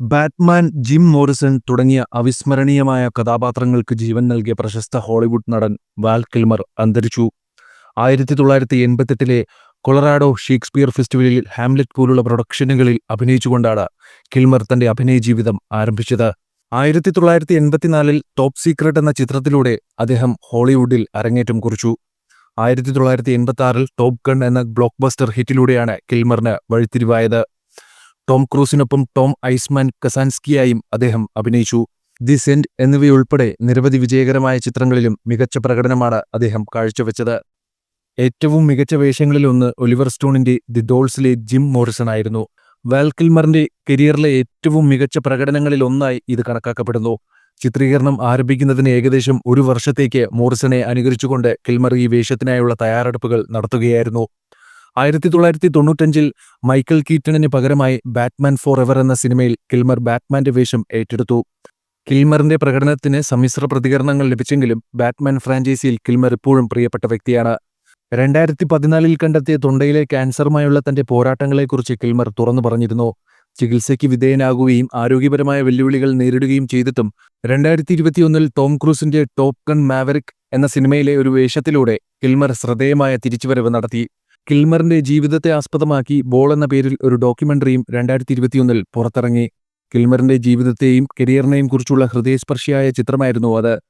Batman gym Morrison തുടങ്ങിയ അവിസ്മരണീയമായ കഥാപാത്രങ്ങൾക്ക് ജീവൻ നൽകിയ പ്രശസ്ത ഹോളിവുഡ് നടൻ വാൽ കിൽമർ അന്തരിച്ചു. ആയിരത്തി തൊള്ളായിരത്തി എൺപത്തെട്ടിലെ കൊളറാഡോ ഷേക്സ്പിയർ ഫെസ്റ്റിവലിൽ ഹാംലെറ്റ് പോലുള്ള പ്രൊഡക്ഷനുകളിൽ അഭിനയിച്ചുകൊണ്ടാണ് കിൽമർ തന്റെ അഭിനയ ജീവിതം ആരംഭിച്ചത്. ആയിരത്തി തൊള്ളായിരത്തി എൺപത്തിനാലിൽ ടോപ്പ് സീക്രട്ട് എന്ന ചിത്രത്തിലൂടെ അദ്ദേഹം ഹോളിവുഡിൽ അരങ്ങേറ്റം കുറിച്ചു. ആയിരത്തി തൊള്ളായിരത്തി എൺപത്തി ആറിൽ ടോപ്പ് ഗൺ എന്ന ബ്ലോക്ക് ബസ്റ്റർ ഹിറ്റിലൂടെയാണ് കിൽമറിന് വഴിത്തിരിവായത്. ടോം ക്രൂസിനൊപ്പം ടോം ഐസ്മാൻ കസാൻസ്കിയായും അദ്ദേഹം അഭിനയിച്ചു. ദി സെന്റ് എന്നിവയുൾപ്പെടെ നിരവധി വിജയകരമായ ചിത്രങ്ങളിലും മികച്ച പ്രകടനമാണ് അദ്ദേഹം കാഴ്ചവെച്ചത്. ഏറ്റവും മികച്ച വേഷങ്ങളിലൊന്ന് ഒലിവർ സ്റ്റോണിന്റെ ദി ഡോൾസിലെ ജിം മോറിസൺ ആയിരുന്നു വാൽകിൽമറിന്റെ കരിയറിലെ ഏറ്റവും മികച്ച പ്രകടനങ്ങളിൽ ഒന്നായി ഇത് കണക്കാക്കപ്പെടുന്നു. ചിത്രീകരണം ആരംഭിക്കുന്നതിന് ഏകദേശം ഒരു വർഷത്തേക്ക് മോറിസണെ അനുകരിച്ചുകൊണ്ട് കിൽമർ ഈ വേഷത്തിനായുള്ള തയ്യാറെടുപ്പുകൾ നടത്തുകയായിരുന്നു. ആയിരത്തി തൊള്ളായിരത്തി തൊണ്ണൂറ്റഞ്ചിൽ മൈക്കൽ കീറ്റണിന് പകരമായി ബാറ്റ്മാൻ ഫോർ എവർ എന്ന സിനിമയിൽ കിൽമർ ബാറ്റ്മാന്റെ വേഷം ഏറ്റെടുത്തു. കിൽമറിന്റെ പ്രകടനത്തിന് സമ്മിശ്ര പ്രതികരണങ്ങൾ ലഭിച്ചെങ്കിലും ബാറ്റ്മാൻ ഫ്രാഞ്ചൈസിയിൽ കിൽമർ ഇപ്പോഴും പ്രിയപ്പെട്ട വ്യക്തിയാണ്. രണ്ടായിരത്തി പതിനാലിൽ കണ്ടെത്തിയ തൊണ്ടയിലെ ക്യാൻസറുമായുള്ള തന്റെ പോരാട്ടങ്ങളെക്കുറിച്ച് കിൽമർ തുറന്നു പറഞ്ഞിരുന്നു. ചികിത്സയ്ക്ക് വിധേയനാകുകയും ആരോഗ്യപരമായ വെല്ലുവിളികൾ നേരിടുകയും ചെയ്തിട്ടും രണ്ടായിരത്തി ഇരുപത്തിയൊന്നിൽ ടോം ക്രൂസിന്റെ ടോപ്കൺ മാവറിക് എന്ന സിനിമയിലെ ഒരു വേഷത്തിലൂടെ കിൽമർ ശ്രദ്ധേയമായ തിരിച്ചുവരവ് നടത്തി. കിൽമറിന്റെ ജീവിതത്തെ ആസ്പദമാക്കി ബോൾ എന്ന പേരിൽ ഒരു ഡോക്യുമെന്ററിയും രണ്ടായിരത്തി ഇരുപത്തിയൊന്നിൽ പുറത്തിറങ്ങി. കിൽമറിന്റെ ജീവിതത്തെയും കരിയറിനെയും കുറിച്ചുള്ള ഹൃദയസ്പർശിയായ ചിത്രമായിരുന്നു അത്.